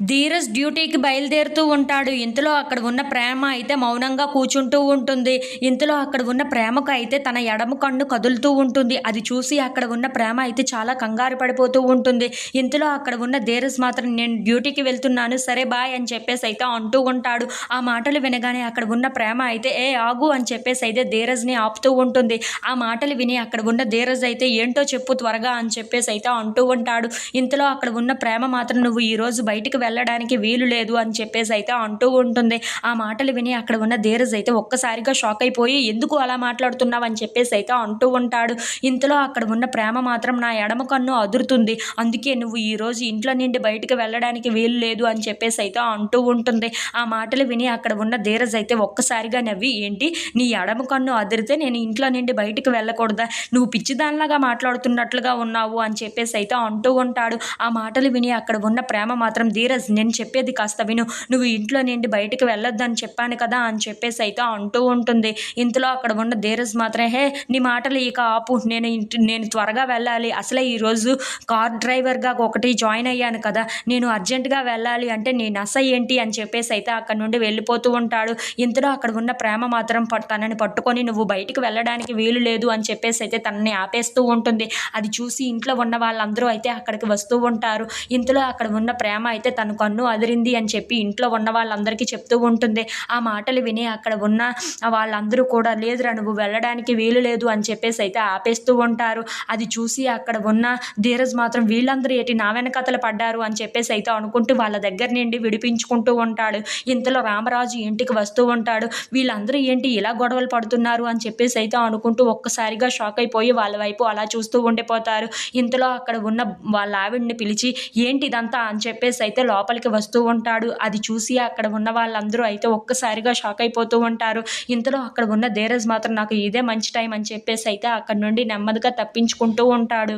ధీరజ్ డ్యూటీకి బయలుదేరుతూ ఉంటాడు. ఇంతలో అక్కడ ఉన్న ప్రేమ అయితే మౌనంగా కూర్చుంటూ ఉంటుంది. ఇంతలో అక్కడ ఉన్న ప్రేమకు అయితే తన ఎడమ కన్ను కదులుతూ ఉంటుంది. అది చూసి అక్కడ ఉన్న ప్రేమ అయితే చాలా కంగారు పడిపోతూ ఉంటుంది. ఇంతలో అక్కడ ఉన్న ధీరజ్ మాత్రం నేను డ్యూటీకి వెళ్తున్నాను సరే బాయ్ అని చెప్పేసి అయితే అంటూ ఉంటాడు. ఆ మాటలు వినగానే అక్కడ ఉన్న ప్రేమ అయితే ఏ ఆగు అని చెప్పేసి అయితే ధీరజ్ని ఆపుతూ ఉంటుంది. ఆ మాటలు విని అక్కడ ఉన్న ధీరజ్ అయితే ఏంటో చెప్పు త్వరగా అని చెప్పేసి అయితే అంటూ ఉంటాడు. ఇంతలో అక్కడ ఉన్న ప్రేమ మాత్రం నువ్వు ఈరోజు బయటికి వెళ్ళడానికి వీలు లేదు అని చెప్పేసి అయితే అంటూ ఉంటుంది. ఆ మాటలు విని అక్కడ ఉన్న ధీరజ్ అయితే ఒక్కసారిగా షాక్ అయిపోయి ఎందుకు అలా మాట్లాడుతున్నావు? అని చెప్పేసి అయితే అంటూ ఉంటాడు. ఇంతలో అక్కడ ఉన్న ప్రేమ మాత్రం నా ఎడమ కన్ను అదురుతుంది. అందుకే నువ్వు ఈరోజు ఇంట్లో నుండి బయటకు వెళ్ళడానికి వీలు లేదు అని చెప్పేసి అయితే అంటూ ఉంటుంది. ఆ మాటలు విని అక్కడ ఉన్న ధీరజ్ అయితే ఒక్కసారిగా నవ్వి ఏంటి? నీ ఎడమ కన్ను అదిరితే నేను ఇంట్లో నుండి బయటకు వెళ్ళకూడదా? నువ్వు పిచ్చిదానిలాగా మాట్లాడుతున్నట్లుగా ఉన్నావు అని చెప్పేసి అయితే అంటూ ఉంటాడు. ఆ మాటలు విని అక్కడ ఉన్న ప్రేమ మాత్రం ధీరజ్ నేను చెప్పేది కాస్త విను. నువ్వు ఇంట్లో నుండి బయటికి వెళ్ళొద్దని చెప్పాను కదా అని చెప్పేసి అయితే అంటూ ఉంటుంది. ఇంతలో అక్కడ ఉన్న ధీరజ్ మాత్రం హే నీ మాటలు ఇక ఆపు. నేను ఇంటి నేను త్వరగా వెళ్ళాలి. అసలే ఈరోజు కార్ డ్రైవర్గా ఒకటి జాయిన్ అయ్యాను కదా. నేను అర్జెంటుగా వెళ్ళాలి అంటే నీ నస ఏంటి? అని చెప్పేసి అయితే అక్కడ నుండి వెళ్ళిపోతూ ఉంటాడు. ఇంతలో అక్కడ ఉన్న ప్రేమ మాత్రం తనని పట్టుకొని నువ్వు బయటికి వెళ్ళడానికి వీలు లేదు అని చెప్పేసి అయితే తనని ఆపేస్తూ ఉంటుంది. అది చూసి ఇంట్లో ఉన్న వాళ్ళందరూ అయితే అక్కడికి వస్తూ ఉంటారు. ఇంతలో అక్కడ ఉన్న ప్రేమ అయితే తన కన్ను అదిరింది అని చెప్పి ఇంట్లో ఉన్న వాళ్ళందరికీ చెప్తూ ఉంటుంది. ఆ మాటలు విని అక్కడ ఉన్న వాళ్ళందరూ కూడా లేదురా నువ్వు వెళ్ళడానికి వీలు లేదు అని చెప్పేసి అయితే ఆపేస్తూ ఉంటారు. అది చూసి అక్కడ ఉన్న ధీరజ్ మాత్రం వీళ్ళందరూ ఏటి నా వెనకతలు పడ్డారు అని చెప్పేసి అయితే అనుకుంటూ వాళ్ళ దగ్గర నుండి విడిపించుకుంటూ ఉంటాడు. ఇంతలో రామరాజు ఇంటికి వస్తూ ఉంటాడు. వీళ్ళందరూ ఏంటి ఇలా గొడవలు పడుతున్నారు అని చెప్పేసి అయితే అనుకుంటూ ఒక్కసారిగా షాక్ అయిపోయి వాళ్ళ వైపు అలా చూస్తూ ఉండిపోతారు. ఇంతలో అక్కడ ఉన్న వాళ్ళ ఆవిడ్ని పిలిచి ఏంటి ఇదంతా అని చెప్పేసి అయితే లోపలికి వస్తూ ఉంటాడు. అది చూసి అక్కడ ఉన్న వాళ్ళందరూ అయితే ఒక్కసారిగా షాక్ అయిపోతూ ఉంటారు. ఇంతలో అక్కడ ఉన్న ధీరజ్ మాత్రం నాకు ఇదే మంచి టైం అని చెప్పేసి అయితే అక్కడ నుండి నెమ్మదిగా తప్పించుకుంటూ ఉంటాడు.